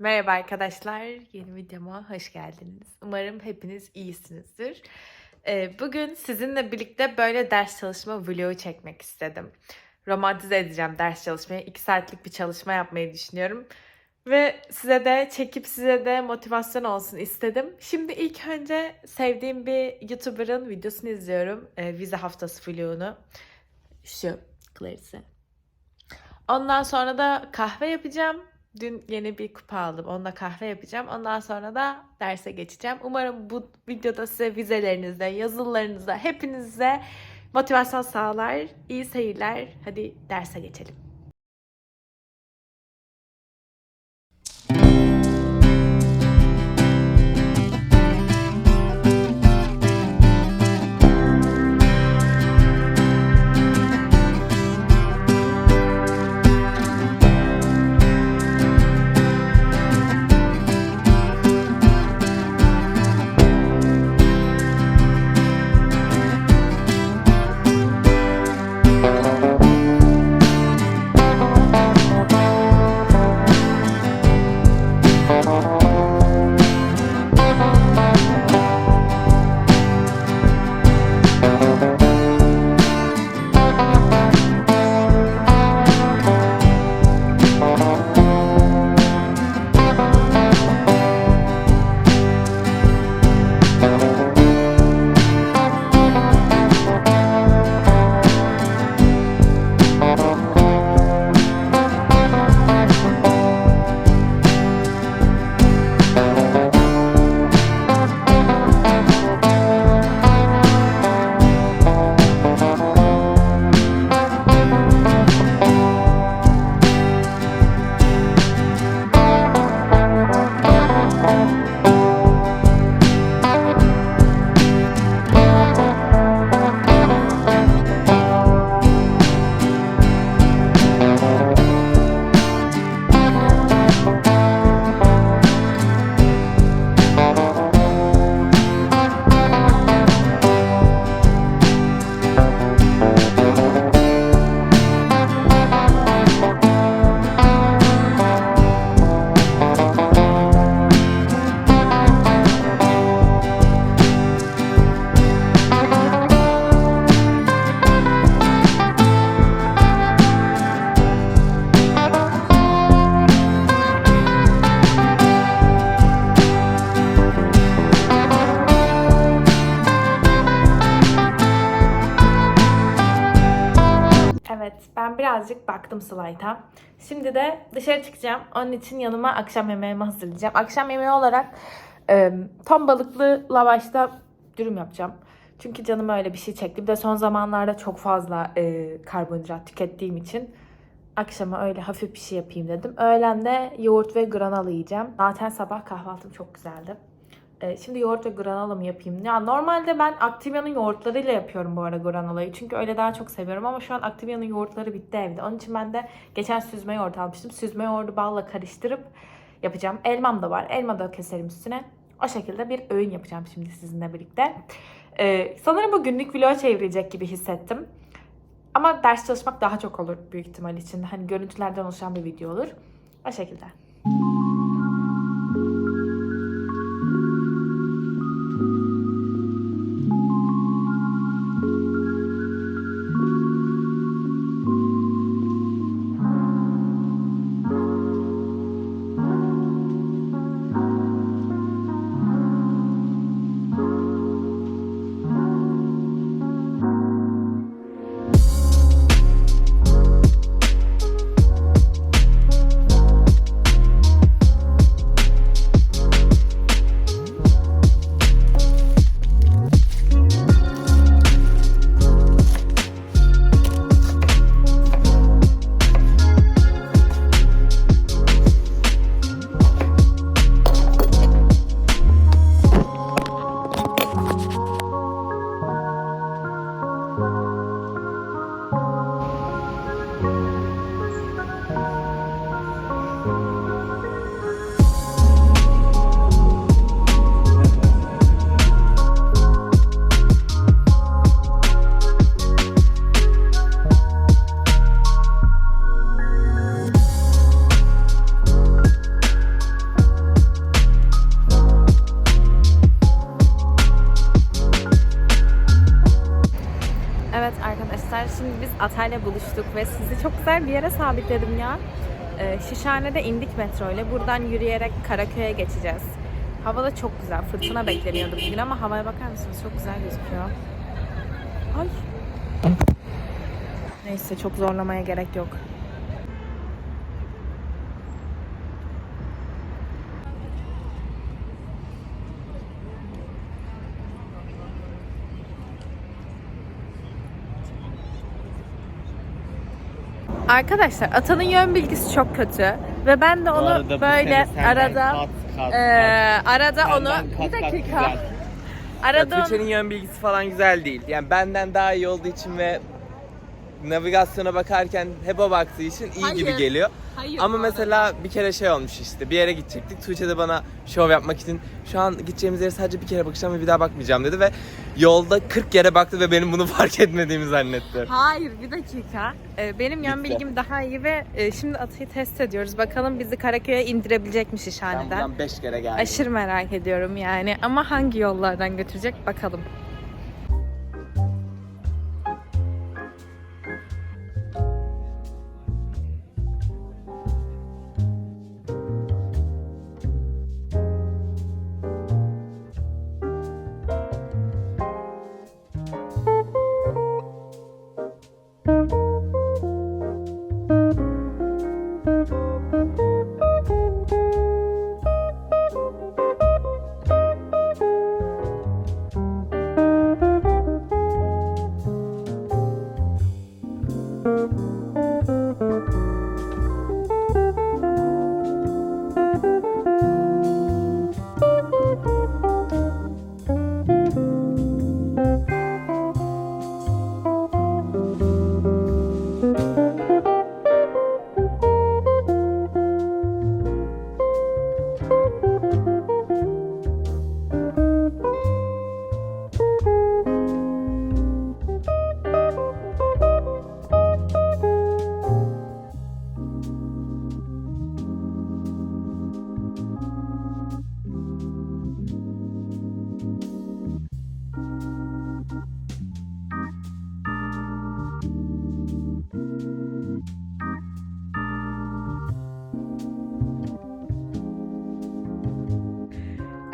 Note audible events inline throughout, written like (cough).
Merhaba arkadaşlar, yeni videoma hoş geldiniz. Umarım hepiniz iyisinizdir. Ee, Bugün sizinle birlikte böyle ders çalışma vlogu çekmek istedim. Romantize edeceğim ders çalışmayı. 2 saatlik bir çalışma yapmayı düşünüyorum. Ve size de çekip size de motivasyon olsun istedim. Şimdi ilk önce sevdiğim bir YouTuber'ın videosunu izliyorum. Ee, vize haftası vlogunu. Şu Clarice. Ondan sonra da kahve yapacağım. Dün yeni bir kupa aldım. Onunla kahve yapacağım. Ondan sonra da derse geçeceğim. Umarım bu videoda size vizelerinizde, yazılılarınızda, hepinize motivasyon sağlar. İyi seyirler. Hadi derse geçelim. Baktım slayta. Şimdi de dışarı çıkacağım. Onun için yanıma akşam yemeğimi hazırlayacağım. Akşam yemeği olarak e, ton balıklı lavaşta dürüm yapacağım. Çünkü canım öyle bir şey çekti. Bir de son zamanlarda çok fazla e, karbonhidrat tükettiğim için akşama öyle hafif bir şey yapayım dedim. Öğlen de yoğurt ve granola yiyeceğim. Zaten sabah kahvaltım çok güzeldi. Ee, Şimdi yoğurt ve granola mı yapayım? Ya normalde ben Activia'nın yoğurtlarıyla yapıyorum bu arada granolayı. Çünkü öyle daha çok seviyorum ama şu an Activia'nın yoğurtları bitti evde. Onun için ben de geçen süzme yoğurt almıştım. Süzme yoğurdu balla karıştırıp yapacağım. Elmam da var. Elma da keserim üstüne. O şekilde bir öğün yapacağım şimdi sizinle birlikte. Ee, sanırım bu günlük vlog çevirecek gibi hissettim. Ama ders çalışmak daha çok olur büyük ihtimal için. Hani görüntülerden oluşan bir video olur. O şekilde. Buluştuk ve sizi çok güzel bir yere sabitledim ya. Ee, Şişhane'de indik metro ile. Buradan yürüyerek Karaköy'e geçeceğiz. Hava da çok güzel. Fırtına bekleniyordu bugün ama havaya bakar mısınız? Çok güzel gözüküyor. Ay. Neyse çok zorlamaya gerek yok. Arkadaşlar Atan'ın yön bilgisi çok kötü ve ben de onu böyle arada e, arada onu bir dakika. arada onu, Tuğçe'nin yön bilgisi falan güzel değil. Yani benden daha iyi olduğu için ve navigasyona bakarken hep o baktığı için iyi gibi Hayır. geliyor. Hayır, Ama bu mesela bir kere şey olmuş işte bir yere gidecektik. Tuğçe de bana şov yapmak için şu an gideceğimiz yere sadece bir kere bakacağım ve bir daha bakmayacağım dedi ve yolda 40 kere baktı ve benim bunu (laughs) fark etmediğimi zannetti. Hayır bir dakika. Ee, benim yön Bitti. bilgim daha iyi ve e, şimdi Atay'ı test ediyoruz. Bakalım bizi Karaköy'e indirebilecekmiş Ben Şişhane'den. buradan 5 kere geldim. Aşırı merak ediyorum yani. Ama hangi yollardan götürecek bakalım.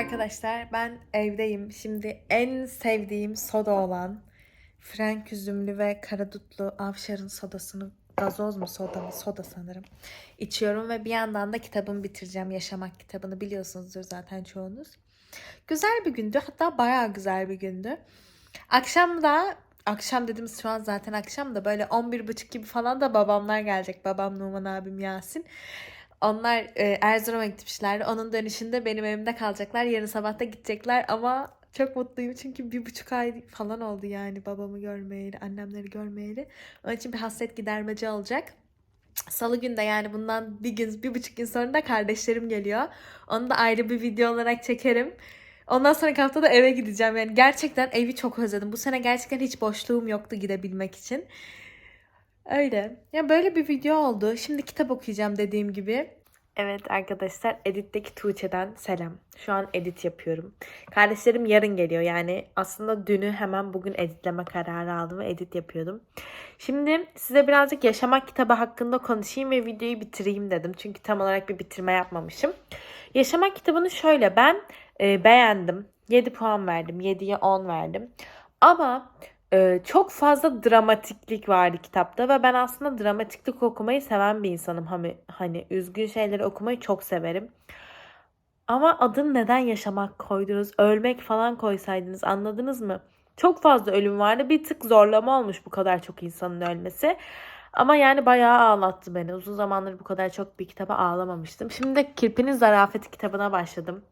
Arkadaşlar ben evdeyim. Şimdi en sevdiğim soda olan Frank üzümlü ve karadutlu Avşar'ın sodasını gazoz mu soda mı soda sanırım içiyorum ve bir yandan da kitabımı bitireceğim. Yaşamak kitabını biliyorsunuzdur zaten çoğunuz. Güzel bir gündü. Hatta bayağı güzel bir gündü. Akşam da akşam dediğimiz şu an zaten akşam da böyle 11.30 gibi falan da babamlar gelecek. Babam Numan abim Yasin. Onlar e, Erzurum'a gitmişler. Onun dönüşünde benim evimde kalacaklar. Yarın sabah da gidecekler ama çok mutluyum çünkü bir buçuk ay falan oldu yani babamı görmeyeli, annemleri görmeyeli. Onun için bir hasret gidermeci olacak. Salı günde yani bundan bir gün, bir buçuk gün sonra da kardeşlerim geliyor. Onu da ayrı bir video olarak çekerim. Ondan sonraki hafta da eve gideceğim. Yani gerçekten evi çok özledim. Bu sene gerçekten hiç boşluğum yoktu gidebilmek için. Öyle. Ya böyle bir video oldu. Şimdi kitap okuyacağım dediğim gibi. Evet arkadaşlar editteki Tuğçe'den selam. Şu an edit yapıyorum. Kardeşlerim yarın geliyor yani aslında dünü hemen bugün editleme kararı aldım ve edit yapıyordum. Şimdi size birazcık yaşamak kitabı hakkında konuşayım ve videoyu bitireyim dedim. Çünkü tam olarak bir bitirme yapmamışım. Yaşamak kitabını şöyle ben e, beğendim. 7 puan verdim. 7'ye 10 verdim. Ama ee, çok fazla dramatiklik vardı kitapta ve ben aslında dramatiklik okumayı seven bir insanım. Hani, hani üzgün şeyleri okumayı çok severim. Ama adını neden yaşamak koydunuz? Ölmek falan koysaydınız anladınız mı? Çok fazla ölüm vardı. Bir tık zorlama olmuş bu kadar çok insanın ölmesi. Ama yani bayağı ağlattı beni. Uzun zamandır bu kadar çok bir kitaba ağlamamıştım. Şimdi de Kirpi'nin Zarafeti kitabına başladım.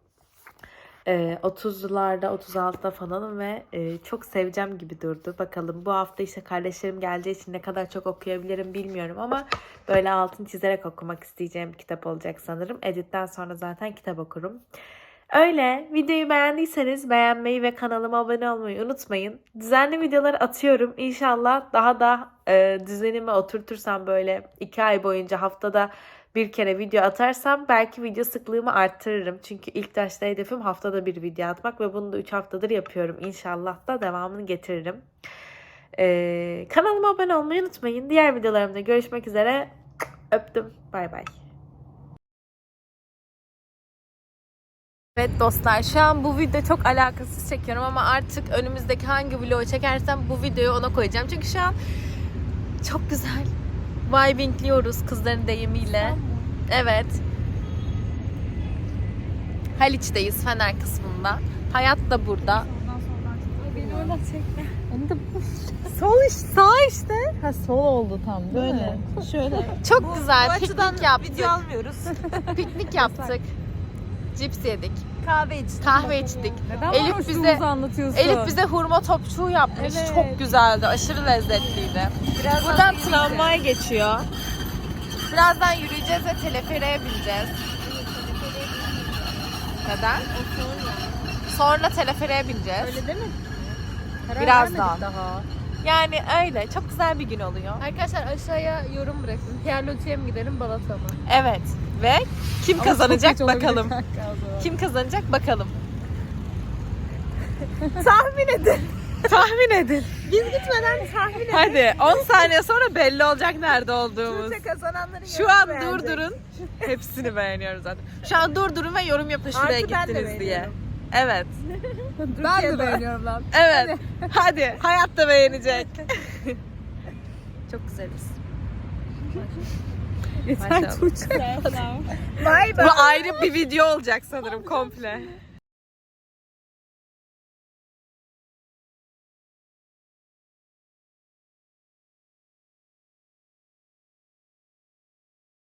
Ee, 30'larda 36'da falanım ve e, çok seveceğim gibi durdu. Bakalım bu hafta işte kardeşlerim geleceği için ne kadar çok okuyabilirim bilmiyorum ama böyle altın çizerek okumak isteyeceğim kitap olacak sanırım. Editten sonra zaten kitap okurum. Öyle. Videoyu beğendiyseniz beğenmeyi ve kanalıma abone olmayı unutmayın. Düzenli videolar atıyorum. İnşallah daha da e, düzenime oturtursam böyle iki ay boyunca haftada bir kere video atarsam belki video sıklığımı arttırırım. Çünkü ilk başta hedefim haftada bir video atmak ve bunu da 3 haftadır yapıyorum. İnşallah da devamını getiririm. Ee, kanalıma abone olmayı unutmayın. Diğer videolarımda görüşmek üzere. Öptüm. Bay bay. Evet dostlar şu an bu video çok alakasız çekiyorum ama artık önümüzdeki hangi vlogu çekersem bu videoyu ona koyacağım. Çünkü şu an çok güzel vibingliyoruz kızların deyimiyle. Evet. Haliç'teyiz Fener kısmında. Hayat da burada. Beni öyle çekme. Onu da sol işte, sağ işte. Ha sol oldu tam böyle. Şöyle. Çok güzel Bu piknik açıdan yaptık. video almıyoruz. Piknik yaptık. Cips yedik. Kahve içtik. Kahve içtik. Neden Elif bize- anlatıyorsun? Elif bize hurma topçuğu yapmış. Evet. Çok güzeldi. Aşırı lezzetliydi. Birazdan Buradan tramvay geçiyor. Birazdan yürüyeceğiz ve teleferiğe bineceğiz. Neden? Sonra teleferiğe bineceğiz. Öyle değil mi? Karar Birazdan. Daha. Yani öyle. Çok güzel bir gün oluyor. Arkadaşlar aşağıya yorum bırakın. Pierre mi gidelim Balat'a mı? Evet. Ve kim Ama kazanacak çok geç olabilir bakalım. kanka o zaman. Kim kazanacak bakalım. tahmin edin. (laughs) tahmin edin. Biz gitmeden tahmin edin. Hadi 10 saniye sonra belli olacak nerede olduğumuz. Tuğçe kazananların Şu an durdurun. Hepsini beğeniyoruz zaten. Şu an durdurun ve yorum yapın şuraya Artı ben de gittiniz diye. beğeniyorum. Evet. Ben de beğeniyorum lan. Evet. Hadi. Hayat da beğenecek. (laughs) Çok güzeliz. Yeter. Tuğçe. Bu ayrı bir video olacak sanırım komple.